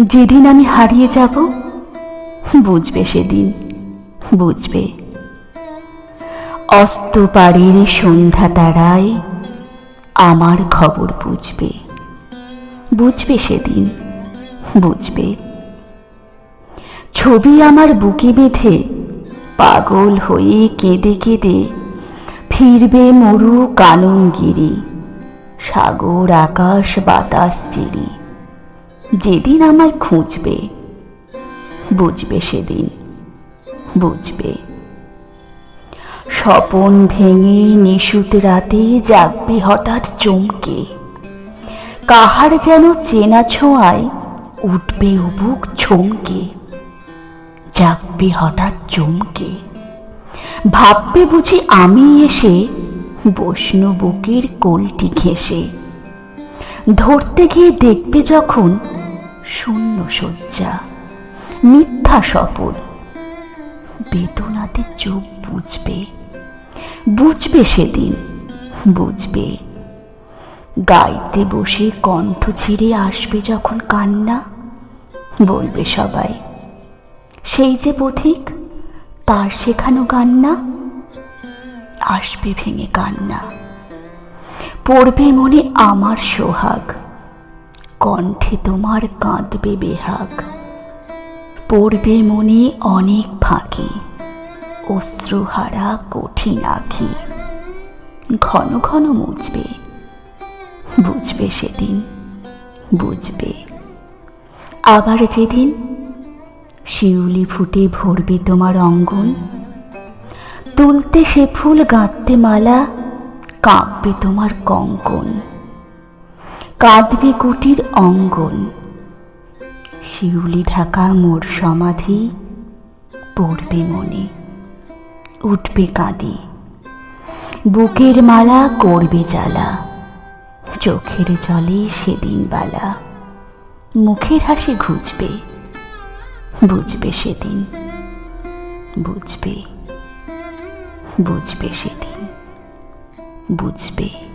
যেদিন আমি হারিয়ে যাব, বুঝবে সেদিন, বুঝবে। অস্ত পাড়ের সন্ধ্যা তারায় আমার খবর বুঝবে। বুঝবে সেদিন, বুঝবে। ছবি আমার বুকে বেঁধে পাগল হয়ে কেঁদে কেঁদে ফিরবে মরু কাননগিরি সাগর, আকাশ, বাতাস, চিরি। যেদিন আমায় খুঁজবে, বুঝবে সেদিন, বুঝবে। স্বপন ভেঙে নিশুত রাতে জাগবে হঠাৎ চমকে। কাহার যেন চেনা ছোঁয়ায় উঠবে উবুক ছমকে জাগবে হঠাৎ চমকে। ভাববে বুঝি আমি এসে বৈষ্ণু বুকের কোলটি ঘেঁষে। ধরতে গিয়ে দেখবে যখন শূন্য শয্যা, মিথ্যা স্বপন। বেদনাতে চোখ বুঝবে বুঝবে সেদিন, বুঝবে। গাইতে বসে কণ্ঠ ছিঁড়ে আসবে যখন কান্না, বলবে সবাই, সেই যে পথিক, তার শেখানো কান্না? আসবে ভেঙে কান্না। পড়বে মনে আমার সোহাগ কণ্ঠে তোমার কাঁদবে বেহাগ। পড়বে মনে অনেক ফাঁকি, অশ্রুহারা কঠিন আঁখি। ঘন ঘন মুছবে, বুঝবে সেদিন, বুঝবে। আবার যেদিন শিউলি ফুটে ভরবে তোমার অঙ্গন, তুলতে সে ফুল গাঁথতে মালা, কাঁপবে তোমার কঙ্কন। কাঁদবে কুটির অঙ্গন। শিউলি ঢাকা মোর সমাধি, পড়বে মনে, উঠবে কাঁদি। বুকের মালা করবে জ্বালা, চোখের জলে সেদিন বালা, মুখের হাসি ঘুচবে, বুঝবে সেদিন, বুঝবে বুঝবে সেদিন, বুঝবে।